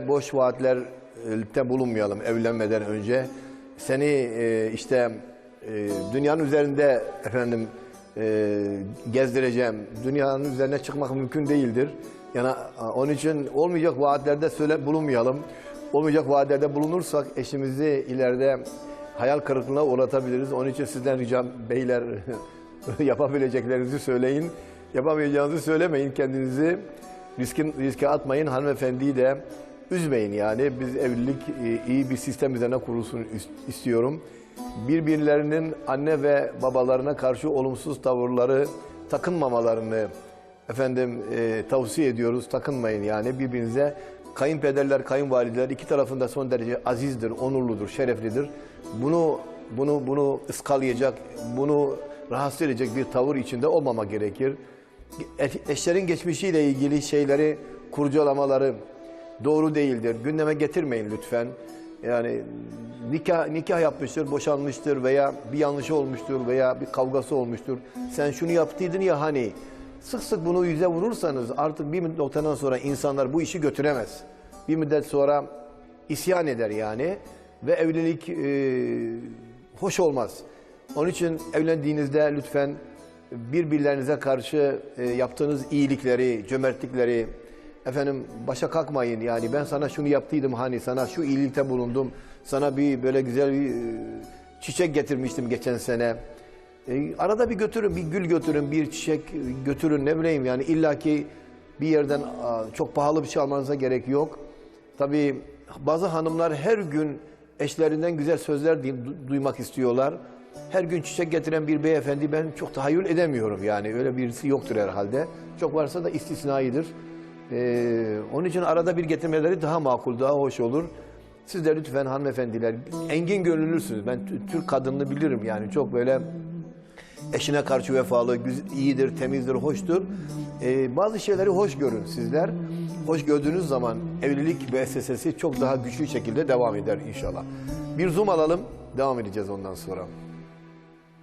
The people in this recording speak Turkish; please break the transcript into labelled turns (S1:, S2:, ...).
S1: Boş vaatlerlikte bulunmayalım evlenmeden önce. Seni e, işte e, dünyanın üzerinde efendim e, gezdireceğim. Dünyanın üzerine çıkmak mümkün değildir. Yani onun için olmayacak vaatlerde söyle bulunmayalım. Olmayacak vaatlerde bulunursak eşimizi ileride hayal kırıklığına uğratabiliriz. Onun için sizden ricam beyler yapabileceklerinizi söyleyin. Yapamayacağınızı söylemeyin kendinizi. Riskin, riske atmayın. Hanımefendiyi de üzmeyin yani. Biz evlilik e, iyi bir sistem üzerine kurulsun is- istiyorum. Birbirlerinin anne ve babalarına karşı olumsuz tavırları takınmamalarını efendim e, tavsiye ediyoruz. Takınmayın yani birbirinize. Kayınpederler, kayınvalideler iki tarafında son derece azizdir, onurludur, şereflidir. Bunu bunu bunu ıskalayacak, bunu rahatsız edecek bir tavır içinde olmama gerekir. Eşlerin geçmişiyle ilgili şeyleri kurcalamaları doğru değildir. Gündeme getirmeyin lütfen. Yani nikah nikah yapmıştır, boşanmıştır veya bir yanlışı olmuştur veya bir kavgası olmuştur. Sen şunu yaptıydın ya hani. Sık sık bunu yüze vurursanız artık bir noktadan sonra insanlar bu işi götüremez. Bir müddet sonra isyan eder yani ve evlilik e, hoş olmaz. Onun için evlendiğinizde lütfen birbirlerinize karşı e, yaptığınız iyilikleri, cömertlikleri efendim başa kalkmayın. Yani ben sana şunu yaptıydım hani sana şu iyilikte bulundum. Sana bir böyle güzel bir e, çiçek getirmiştim geçen sene. E, arada bir götürün, bir gül götürün, bir çiçek götürün ne bileyim yani illaki bir yerden çok pahalı bir şey almanıza gerek yok. Tabii bazı hanımlar her gün eşlerinden güzel sözler duy- du- duymak istiyorlar. Her gün çiçek getiren bir beyefendi ben çok tahayyül edemiyorum yani öyle birisi yoktur herhalde. Çok varsa da istisnaidir. Ee, onun için arada bir getirmeleri daha makul, daha hoş olur. Siz de lütfen hanımefendiler engin gönüllüsünüz. Ben Tü- Türk kadınını bilirim yani çok böyle eşine karşı vefalı, iyidir, temizdir, hoştur. Ee, bazı şeyleri hoş görün sizler. Hoş gördüğünüz zaman evlilik müessesesi çok daha güçlü şekilde devam eder inşallah. Bir zoom alalım, devam edeceğiz ondan sonra.